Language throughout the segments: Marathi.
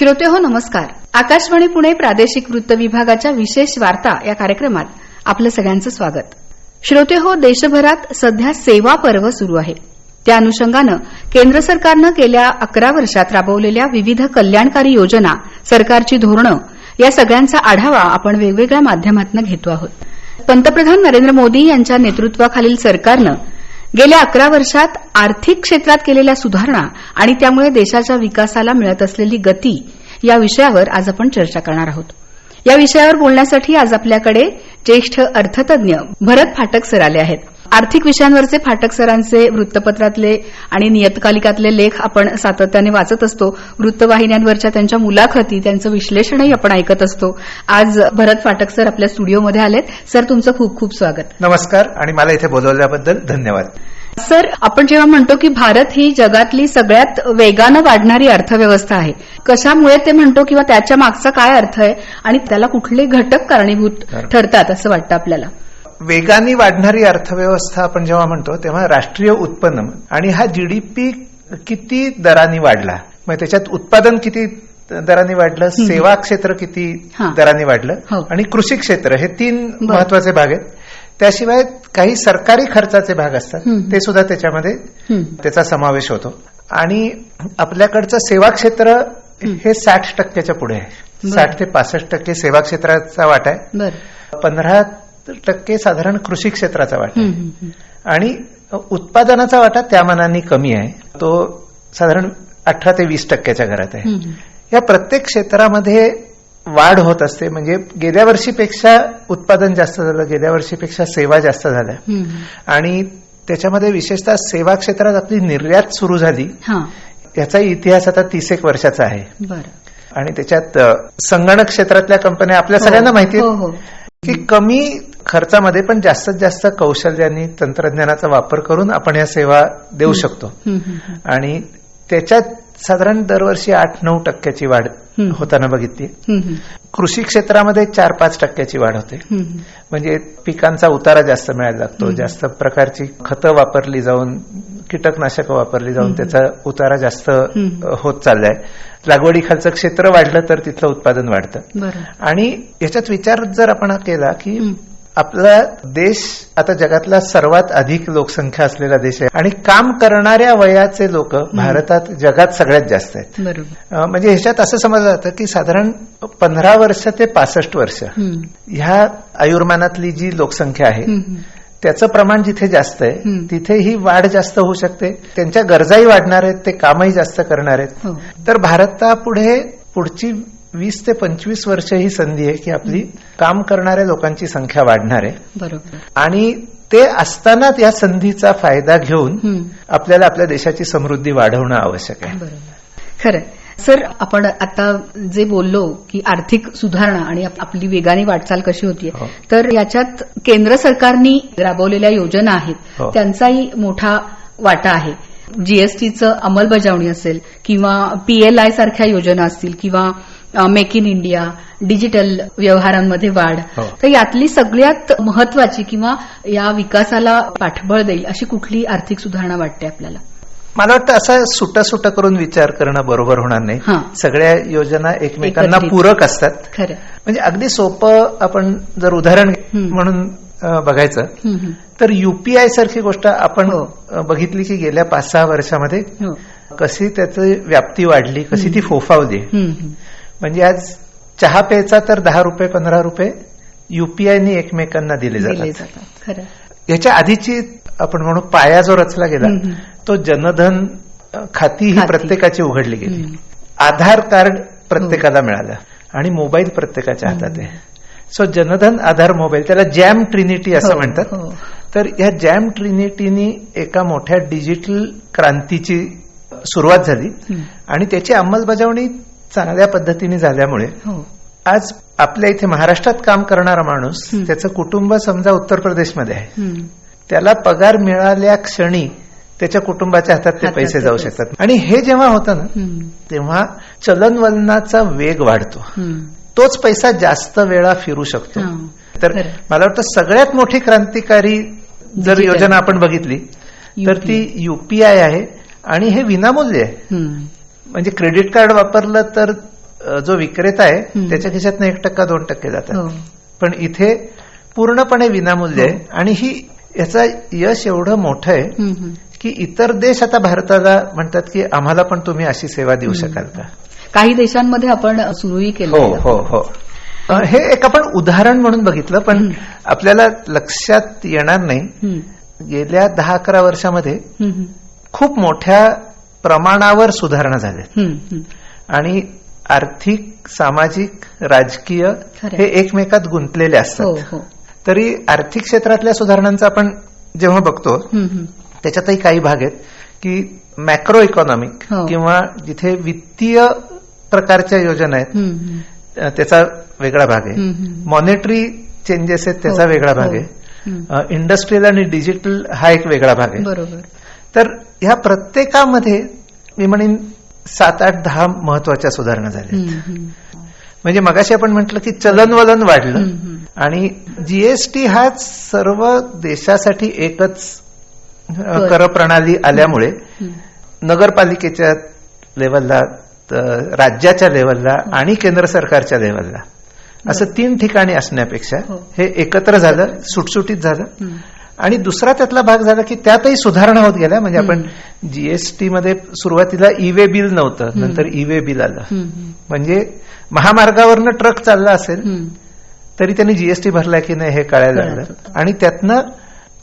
श्रोते हो नमस्कार. आकाशवाणी पुणे प्रादेशिक वृत्त विभागाच्या विशेष वार्ता या कार्यक्रमात आपलं सगळ्यांचं स्वागत. श्रोते हो देशभरात सध्या सेवा पर्व सुरू आहे. त्या अनुषंगानं केंद्र सरकारनं गेल्या अकरा वर्षात राबवलेल्या विविध कल्याणकारी योजना सरकारची धोरणं या सगळ्यांचा आढावा आपण वेगवेगळ्या माध्यमातून घेतो आहोत. पंतप्रधान नरेंद्र मोदी यांच्या नेतृत्वाखालील सरकारनं गेल्या अकरा वर्षात आर्थिक क्षेत्रात केलेल्या सुधारणा आणि त्यामुळे देशाच्या विकासाला मिळत असलेली गती या विषयावर आज आपण चर्चा करणार आहोत. या विषयावर बोलण्यासाठी आज आपल्याकडे ज्येष्ठ अर्थतज्ञ भरत फाटक सर आले आहेत. आर्थिक विषयांवरचे फाटक सरांचे वृत्तपत्रातले आणि नियतकालिकातले लेख आपण सातत्याने वाचत असतो. वृत्तवाहिन्यांवरच्या त्यांच्या मुलाखती त्यांचं विश्लेषणही आपण ऐकत असतो. आज भरत फाटक सर आपल्या स्टुडिओमध्ये आलेत. सर तुमचं खूप खूप स्वागत. नमस्कार आणि मला इथे बोलवल्याबद्दल धन्यवाद. सर आपण जेव्हा म्हणतो की भारत ही जगातली सगळ्यात वेगानं वाढणारी अर्थव्यवस्था आहे कशामुळे ते म्हणतो किंवा त्याच्या मागचा काय अर्थ आहे आणि त्याला कुठले घटक कारणीभूत ठरतात असं वाटतं आपल्याला? वेगाने वाढणारी अर्थव्यवस्था आपण जेव्हा म्हणतो तेव्हा राष्ट्रीय उत्पन्न आणि हा जीडीपी किती दराने वाढला मग त्याच्यात उत्पादन किती दराने वाढलं सेवा क्षेत्र किती. दराने वाढलं हो. आणि कृषी क्षेत्र हे तीन. महत्त्वाचे भाग आहेत त्याशिवाय काही सरकारी खर्चाचे भाग असतात. ते सुद्धा त्याच्यामध्ये. त्याचा समावेश होतो आणि आपल्याकडचं सेवा क्षेत्र हे साठ टक्क्याच्या पुढे आहे. साठ ते पासष्ट टक्के सेवा क्षेत्राचा वाटा आहे पंधरा टक्के साधारण कृषी क्षेत्राचा वाटा हं, हं, हं. आणि उत्पादनाचा वाटा त्या मानाने कमी आहे. तो साधारण अठरा ते वीस टक्क्याच्या घरात आहे. हं, हं. या प्रत्येक क्षेत्रामध्ये वाढ होत असते. म्हणजे गेल्या वर्षीपेक्षा उत्पादन जास्त झालं गेल्या वर्षीपेक्षा सेवा जास्त झाल्या. हं, हं. आणि त्याच्यामध्ये विशेषतः सेवा क्षेत्रात आपली निर्यात सुरू झाली. हा. याचा इतिहास आता तीस एक वर्षाचा आहे. आणि त्याच्यात संगणक क्षेत्रातल्या कंपन्या आपल्या सगळ्यांना माहिती हो आहे हो. की कमी खर्चामध्ये पण जास्तीत जास्त कौशल्याने तंत्रज्ञानाचा वापर करून आपण या सेवा देऊ शकतो. आणि त्याच्यात साधारण दरवर्षी आठ नऊ टक्क्याची वाढ. होताना बघितली. कृषी क्षेत्रामध्ये चार पाच टक्क्याची वाढ होते. म्हणजे पिकांचा उतारा जास्त मिळायला लागतो जास्त प्रकारची खतं वापरली जाऊन कीटकनाशकं वापरली जाऊन त्याचा उतारा जास्त होत चाललाय लागवडीखालचं क्षेत्र वाढलं तर तिथलं उत्पादन वाढतं आणि याच्यात विचार जर आपण केला की. आपला देश आता जगातला सर्वात अधिक लोकसंख्या असलेला देश आहे. आणि काम करणाऱ्या वयाचे लोक भारतात जगात सगळ्यात जास्त आहेत. म्हणजे ह्याच्यात असं समजलं जातं की साधारण पंधरा वर्ष ते पासष्ट वर्ष. ह्या आयुर्मानातली जी लोकसंख्या आहे. त्याचं प्रमाण जिथे जास्त आहे. तिथे ही वाढ जास्त होऊ शकते. त्यांच्या गरजाही वाढणार आहेत ते कामही जास्त करणार आहेत. हो. तर भारतापुढे पुढची वीस ते पंचवीस वर्ष ही संधी आहे की आपली काम करणाऱ्या लोकांची संख्या वाढणार आहे. बरोबर. आणि ते असताना या संधीचा फायदा घेऊन. आपल्याला आपल्या देशाची समृद्धी वाढवणं आवश्यक आहे. बरोबर. खरं सर आपण आता जे बोललो की आर्थिक सुधारणा आणि आप- आपली वेगाने वाटचाल कशी होतीये हो. तर याच्यात केंद्र सरकारनी राबवलेल्या योजना आहेत. हो. त्यांचाही मोठा वाटा आहे. जीएसटीचं अंमलबजावणी असेल किंवा पीएलआय सारख्या योजना असतील किंवा मेक इन इंडिया डिजिटल व्यवहारांमध्ये वाढ हो. तर यातली सगळ्यात महत्वाची किंवा या विकासाला पाठबळ देईल अशी कुठली आर्थिक सुधारणा वाटते आपल्याला मला वाटतं असं सुटा सुटा करून विचार करणं बरोबर होणार. नाही सगळ्या योजना एकमेकांना. पूरक असतात खरं म्हणजे अगदी सोपं आपण जर उदाहरण. म्हणून बघायचं. तर युपीआय सारखी गोष्ट आपण हो. बघितली की गेल्या पाच सहा वर्षामध्ये हो कशी त्याची व्याप्ती वाढली कशी ती फोफावली. म्हणजे आज चहा प्यायचा तर दहा रुपये पंधरा रुपये युपीआयने एकमेकांना दिले जातात याच्या आधीची आपण म्हणू पाया जो रचला गेला हं, हं. तो जनधन खाती ही. प्रत्येकाची उघडली गेली हं. आधार कार्ड प्रत्येकाला मिळालं आणि मोबाईल प्रत्येकाच्या हातात आहे सो जनधन आधार मोबाईल त्याला जॅम ट्रिनिटी असं हो, म्हणतात हो. तर या जॅम ट्रिनिटीनी एका मोठ्या डिजिटल क्रांतीची सुरुवात झाली हं. आणि त्याची अंमलबजावणी चांगल्या पद्धतीने झाल्यामुळे हो आज आपल्या इथे महाराष्ट्रात काम करणारा माणूस. त्याचं कुटुंब समजा उत्तर प्रदेशमध्ये आहे. त्याला पगार मिळाल्या क्षणी त्याच्या कुटुंबाच्या हातात ते पैसे जाऊ. शकतात आणि हे जेव्हा होतं ना. तेव्हा चलनवलनाचा वेग वाढतो. तोच पैसा जास्त वेळा फिरू शकतो. तर. मला वाटतं सगळ्यात मोठी क्रांतिकारी जर. योजना आपण बघितली तर. ती युपीआय आहे आणि हे विनामूल्य आहे. म्हणजे क्रेडिट कार्ड वापरलं तर जो विक्रेता आहे हं. त्याच्या खिशातनं एक टक्का दोन टक्के जातात हो. पण इथे पूर्णपणे विनामूल्य आहे आणि ही याचा यश एवढं मोठं आहे. की इतर देश आता भारताला म्हणतात की आम्हाला पण तुम्ही अशी सेवा देऊ शकाल का? काही देशांमध्ये आपण सुरूही केलं हो हो हो. अ, हे एक आपण उदाहरण म्हणून बघितलं पण हं. आपल्याला लक्षात येणार नाही. गेल्या दहा अकरा वर्षामध्ये खूप मोठ्या प्रमाणावर सुधारणा झाल्या आणि आर्थिक सामाजिक राजकीय. हे एकमेकात गुंतलेले हो असतात हो तरी आर्थिक क्षेत्रातल्या सुधारणांचा आपण जेव्हा बघतो. त्याच्यातही काही भाग आहेत की मॅक्रो इकॉनॉमिक हो. किंवा जिथे वित्तीय प्रकारच्या योजना आहेत त्याचा वेगळा भाग आहे. मॉनिटरी चेंजेस आहेत त्याचा हो, वेगळा भाग हो. आहे इंडस्ट्रियल आणि डिजिटल हा एक वेगळा भाग आहे बरोबर तर ह्या प्रत्येकामध्ये मी म्हणेन सात आठ दहा महत्त्वाच्या सुधारणा झाल्या. म्हणजे मगाशी आपण म्हटलं की चलनवलन वाढलं. आणि जीएसटी हा सर्व देशासाठी एकच कर. प्रणाली आल्यामुळे. नगरपालिकेच्या लेवलला राज्याच्या लेवलला आणि केंद्र सरकारच्या लेवलला असं तीन ठिकाणी असण्यापेक्षा हो. हे एकत्र झालं सुटसुटीत झालं. आणि दुसरा त्यातला भाग झाला की त्यातही सुधारणा होत गेल्या म्हणजे आपण जीएसटी मध्ये सुरुवातीला ई वे बिल नव्हतं नंतर ई वे बिल आलं. म्हणजे महामार्गावरनं ट्रक चालला असेल. तरी त्यांनी जीएसटी भरला की नाही हे कळायला लागलं. आणि त्यातनं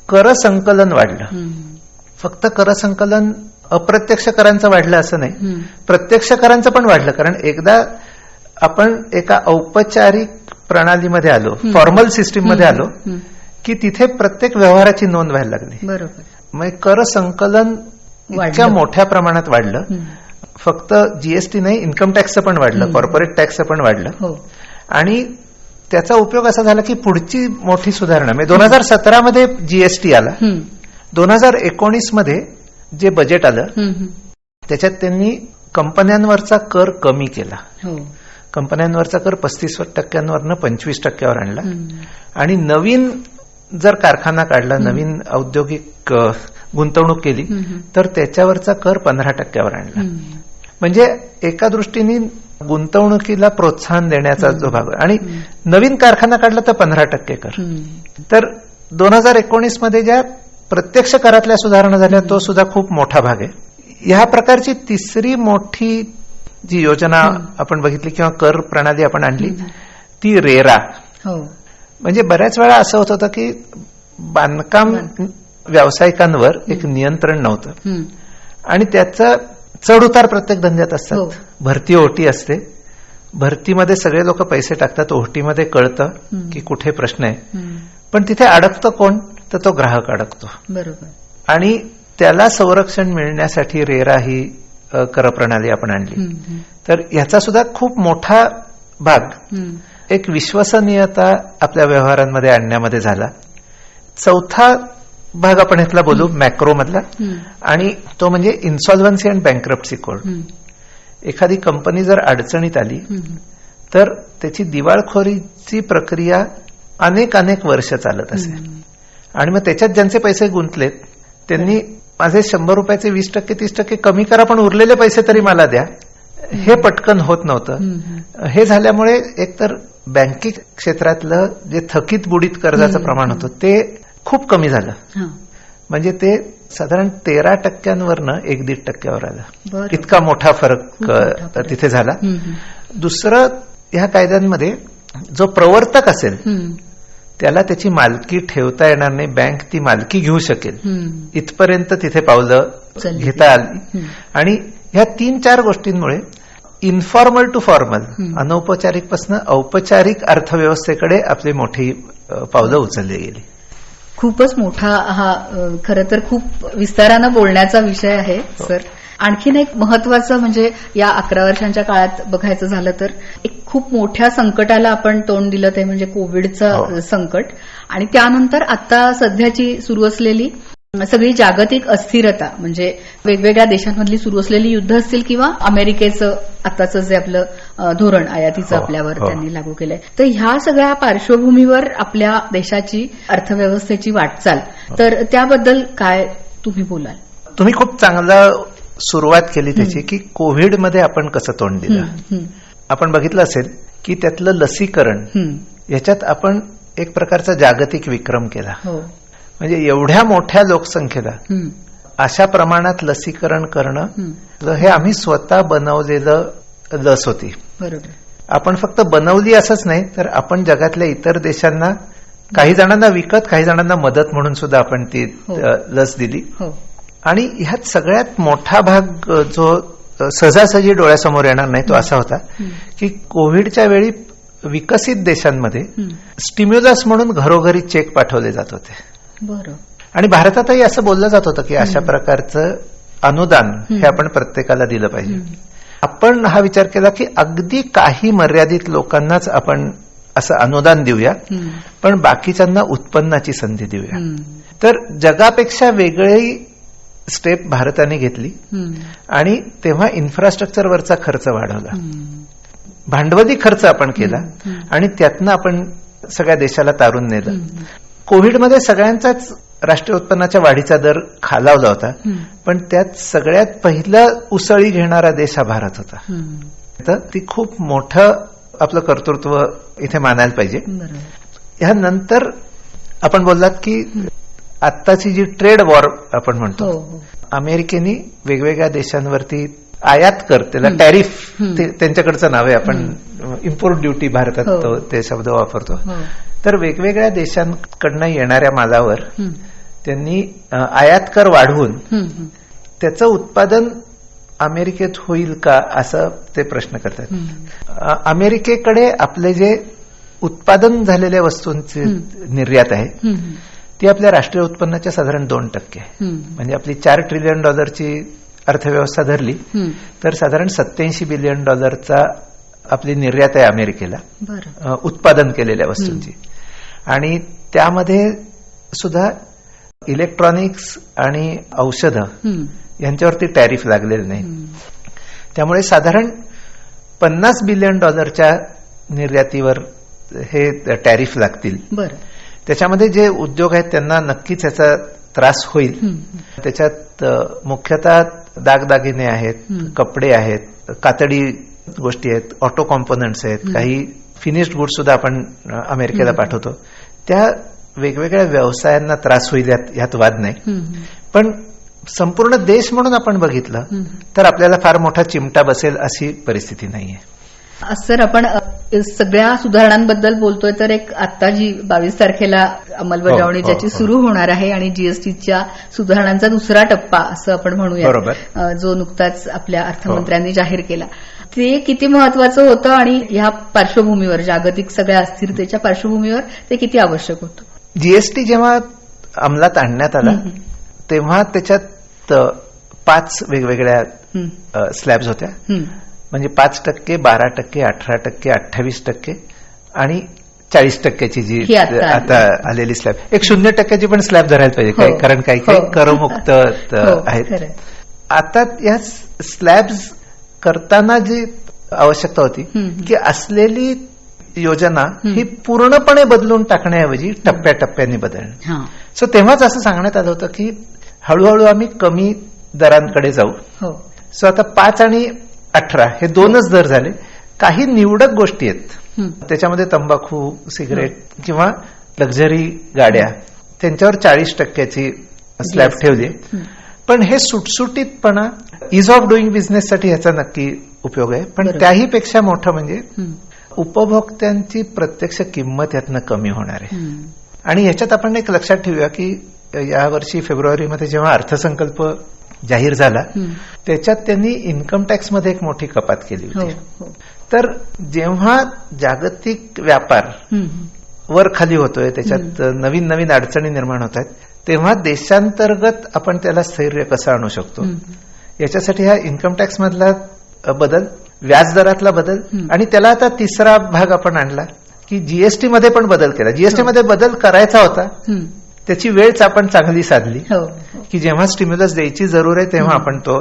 कर संकलन वाढलं. फक्त कर संकलन अप्रत्यक्ष करांचं वाढलं असं नाही. प्रत्यक्ष करांचं पण वाढलं कारण एकदा आपण एका औपचारिक प्रणालीमध्ये आलो. फॉर्मल सिस्टीममध्ये आलो. की तिथे प्रत्येक व्यवहाराची नोंद व्हायला लागली बरोबर मग कर संकलन इतक्या. मोठ्या प्रमाणात वाढलं. फक्त जीएसटी नाही इन्कम टॅक्सचं पण वाढलं. कॉर्पोरेट टॅक्सचं पण वाढलं हो आणि त्याचा उपयोग असा झाला की पुढची मोठी सुधारणा म्हणजे दोन हजार सतरामध्ये जीएसटी आला. दोन हजार एकोणीसमध्ये जे बजेट आलं. त्याच्यात त्यांनी कंपन्यांवरचा कर कमी केला हो कंपन्यांवरचा कर पस्तीस टक्क्यांवरनं पंचवीस टक्क्यावर आणला. आणि नवीन जर कारखाना काढला नवीन औद्योगिक गुंतवणूक केली. तर त्याच्यावरचा कर पंधरा टक्क्यावर आणला. म्हणजे एका दृष्टीने गुंतवणुकीला प्रोत्साहन देण्याचा जो भाग आहे. आणि नवीन कारखाना काढला तर पंधरा टक्के कर. तर दोन हजार एकोणीसमध्ये ज्या प्रत्यक्ष करातल्या सुधारणा झाल्या तो सुद्धा खूप मोठा भाग आहे. ह्या प्रकारची तिसरी मोठी जी योजना आपण बघितली किंवा कर प्रणाली आपण आणली ती रेरा. हो. म्हणजे बऱ्याच वेळा असं होत होतं की बांधकाम व्यावसायिकांवर एक नियंत्रण नव्हतं. आणि त्याचा चढ उतार प्रत्येक धंद्यात हो. असतात भरती ओटी असते भरतीमध्ये सगळे लोक पैसे टाकतात ओटीमध्ये कळतं. की कुठे प्रश्न आहे. पण तिथे अडकतो कोण तर तो ग्राहक अडकतो बरोबर आणि त्याला संरक्षण मिळण्यासाठी रेरा ही करप्रणाली आपण आणली. तर याचा सुद्धा खूप मोठा भाग. एक विश्वसनीयता आपल्या व्यवहारांमध्ये आणण्यामध्ये झाला चौथा भाग आपण ह्यातला बोलू मॅक्रो मधला. आणि तो म्हणजे इन्सॉल्व्हन्सी अँड बँक्रप्सी कोड. एखादी कंपनी जर अडचणीत आली. तर त्याची दिवाळखोरीची प्रक्रिया अनेक अनेक वर्ष चालत असे. आणि मग त्याच्यात ज्यांचे पैसे गुंतलेत त्यांनी माझे शंभर रुपयाचे वीस टक्के तीस टक्के कमी करा पण उरलेले पैसे तरी मला द्या हे पटकन होत नव्हतं. हे झाल्यामुळे एकतर बँकिंग क्षेत्रातलं जे थकीत बुडीत कर्जाचं. प्रमाण होतं ते खूप कमी झालं हा. म्हणजे ते साधारण तेरा टक्क्यांवरनं एक दीड टक्क्यावर आलं. इतका मोठा फरक. तिथे झाला. दुसरं ह्या कायद्यांमध्ये जो प्रवर्तक असेल. त्याला त्याची मालकी ठेवता येणार नाही बँक ती मालकी घेऊ शकेल. इथपर्यंत तिथे पावलं. घेता आली. आणि ह्या तीन चार गोष्टींमुळे इन्फॉर्मल टू फॉर्मल हम्म. अनौपचारिकपासून औपचारिक अर्थव्यवस्थेकडे आपली मोठी पावलं उचलली गेली. खूपच मोठा हा खरं तर खूप विस्तारानं बोलण्याचा विषय आहे सर. आणखीन एक महत्वाचं म्हणजे या अकरा वर्षांच्या काळात बघायचं झालं तर एक खूप मोठ्या संकटाला आपण तोंड दिलं ते म्हणजे कोविडचं हो. संकट. आणि त्यानंतर आता सध्याची सुरू असलेली सगळी जागतिक अस्थिरता म्हणजे वेगवेगळ्या देशांमधली सुरू असलेली युद्ध असतील किंवा अमेरिकेचं आताचं जे आपलं धोरण आयातीचं हो, आपल्यावर हो. त्यांनी लागू केलंय. तर ह्या सगळ्या पार्श्वभूमीवर आपल्या देशाची अर्थव्यवस्थेची वाटचाल. तर त्याबद्दल काय तुम्ही बोलाल? तुम्ही खूप चांगला सुरुवात केली त्याची की कोविडमध्ये आपण कसं तोंड दिलं. आपण बघितलं असेल की त्यातलं लसीकरण हं. याच्यात आपण एक प्रकारचा जागतिक विक्रम केला. हो. म्हणजे एवढ्या मोठ्या लोकसंख्येला हं. अशा प्रमाणात लसीकरण करणं हं. हे आम्ही स्वतः बनवलेलं लस होती बरोबर आपण फक्त बनवली असंच नाही तर आपण जगातल्या इतर देशांना काही जणांना विकत काही जणांना मदत म्हणून सुद्धा आपण ती हो. लस दिली हो आणि ह्यात सगळ्यात मोठा भाग जो सहजासहजी डोळ्यासमोर येणार नाही तो असा होता. की कोविडच्या वेळी विकसित देशांमध्ये. स्टिम्युलस म्हणून घरोघरी चेक पाठवले जात होते बरं आणि भारतातही असं बोललं जात होतं की अशा प्रकारचं अनुदान हे आपण प्रत्येकाला दिलं पाहिजे. आपण हा विचार केला की अगदी काही मर्यादित लोकांनाच आपण असं अनुदान देऊया. पण बाकीच्यांना उत्पन्नाची संधी देऊया. तर जगापेक्षा वेगळी स्टेप भारताने घेतली. आणि तेव्हा इन्फ्रास्ट्रक्चरवरचा खर्च वाढवला. भांडवली खर्च आपण केला. आणि त्यातनं आपण सगळ्या देशाला तारून नेलं. कोविडमध्ये सगळ्यांचाच राष्ट्रीय उत्पन्नाच्या वाढीचा दर खालावला होता. हं. पण त्यात सगळ्यात पहिलं उसळी घेणारा देश हा भारत होता. हं. तर ती खूप मोठं आपलं कर्तृत्व इथे मानायला पाहिजे. ह्यानंतर आपण बोललात की आत्ताची जी ट्रेड वॉर आपण हो म्हणतो हो अमेरिकेने वेगवेगळ्या देशांवरती आयात कर त्याला टॅरिफ त्यांच्याकडचं नाव आहे आपण इम्पोर्ट ड्युटी भारतात हो. तो शब्द वापरतो. हो. तर वेगवेगळ्या देशांकडनं येणाऱ्या मालावर. त्यांनी आयात कर वाढवून. त्याचं उत्पादन अमेरिकेत होईल का असं ते प्रश्न करतात अमेरिकेकडे आपले जे उत्पादन झालेल्या वस्तूंची. निर्यात आहे. ती आपल्या राष्ट्रीय उत्पन्नाच्या साधारण दोन टक्के आहे. म्हणजे आपली चार ट्रिलियन डॉलरची अर्थव्यवस्था धरली. तर साधारण सत्याऐंशी बिलियन डॉलरचा आपली निर्यात आहे अमेरिकेला उत्पादन केलेल्या वस्तूंची आणि त्यामध्ये सुद्धा इलेक्ट्रॉनिक्स आणि औषधं हं. यांच्यावरती टॅरिफ लागलेलं नाही. त्यामुळे साधारण पन्नास बिलियन डॉलरच्या निर्यातीवर हे टॅरिफ लागतील त्याच्यामध्ये जे उद्योग आहेत त्यांना नक्कीच याचा त्रास होईल. त्याच्यात मुख्यतः दागदागिने आहेत. कपडे आहेत कातडी गोष्टी आहेत ऑटो कॉम्पोनंट्स आहेत. काही फिनिश्ड गुड सुद्धा आपण अमेरिकेला. पाठवतो त्या वेगवेगळ्या व्यवसायांना त्रास होईल यात वाद नाही. पण संपूर्ण देश म्हणून आपण बघितलं. तर आपल्याला फार मोठा चिमटा बसेल अशी परिस्थिती नाहीये सर आपण सगळ्या सुधारणांबद्दल बोलतोय तर एक आता जी बावीस तारखेला अंमलबजावणी हो, हो, ज्याची हो. सुरू होणार आहे आणि जीएसटीच्या सुधारणांचा दुसरा टप्पा असं आपण म्हणूया जो नुकताच आपल्या अर्थमंत्र्यांनी जाहीर केला ते किती महत्वाचं होतं आणि ह्या पार्श्वभूमीवर जागतिक सगळ्या अस्थिरतेच्या पार्श्वभूमीवर ते किती आवश्यक होतं जीएसटी जेव्हा अंमलात आणण्यात आला. तेव्हा त्याच्यात पाच वेगवेगळ्या. स्लॅब्स होत्या. म्हणजे पाच टक्के बारा टक्के अठरा टक्के अठ्ठावीस टक्के आणि चाळीस टक्क्याची जी आता आली. आता आलेली स्लॅब एक शून्य टक्क्याची पण स्लॅब धरायला पाहिजे हो. काही- कारण काही काही हो. करमुक्त हो, आहेत. आता या स्लॅब्स करताना जी आवश्यकता होती हं. की असलेली योजना हं. ही पूर्णपणे बदलून टाकण्याऐवजी टप्प्याटप्प्याने बदलणं हां. सो तेव्हाच असं सांगण्यात आलं होतं की हळूहळू आम्ही कमी दरांकडे जाऊ हो सो आता पाच आणि अठरा हे दोनच दर झाले काही निवडक गोष्टी आहेत हं. त्याच्यामध्ये तंबाखू सिगरेट किंवा लक्झरी गाड्या त्यांच्यावर चाळीस टक्क्याची स्लॅब. ठेवली हं. पण हे सुटसुटीतपणा इज ऑफ डुईंग बिझनेससाठी ह्याचा नक्की उपयोग आहे पण. त्याही पेक्षा मोठं म्हणजे. उपभोक्त्यांची प्रत्यक्ष किंमत यातनं कमी होणार आहे. आणि ह्याच्यात आपण एक लक्षात ठेवूया की यावर्षी फेब्रुवारीमध्ये जेव्हा अर्थसंकल्प जाहीर झाला. त्याच्यात त्यांनी इन्कम टॅक्समध्ये एक मोठी कपात केली हो होती हो तर जेव्हा जागतिक व्यापार. वर खाली होतोय त्याच्यात नवीन नवीन अडचणी निर्माण होत आहेत तेव्हा देशांतर्गत आपण त्याला स्थैर्य कसं आणू शकतो हं. याच्यासाठी हा इन्कम टॅक्स मधला बदल व्याजदरातला बदल हं. आणि त्याला आता तिसरा भाग आपण आणला की जीएसटी मध्ये पण बदल केला जीएसटी मध्ये बदल करायचा होता हं. त्याची वेळच आपण चांगली साधली हो हो. की जेव्हा स्टिम्युलस द्यायची जरूर आहे तेव्हा आपण तो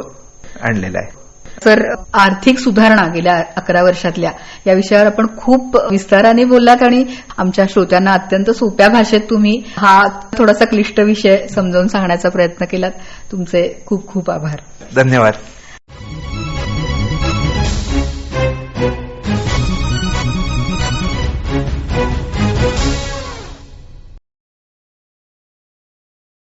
आणलेला आहे सर आर्थिक सुधारणा गेल्या अकरा वर्षातल्या. या विषयावर आपण खूप विस्ताराने बोललात आणि आमच्या श्रोत्यांना अत्यंत सोप्या भाषेत तुम्ही हा थोडासा क्लिष्ट विषय समजावून सांगण्याचा प्रयत्न केलात. तुमचे खूप खूप आभार. धन्यवाद.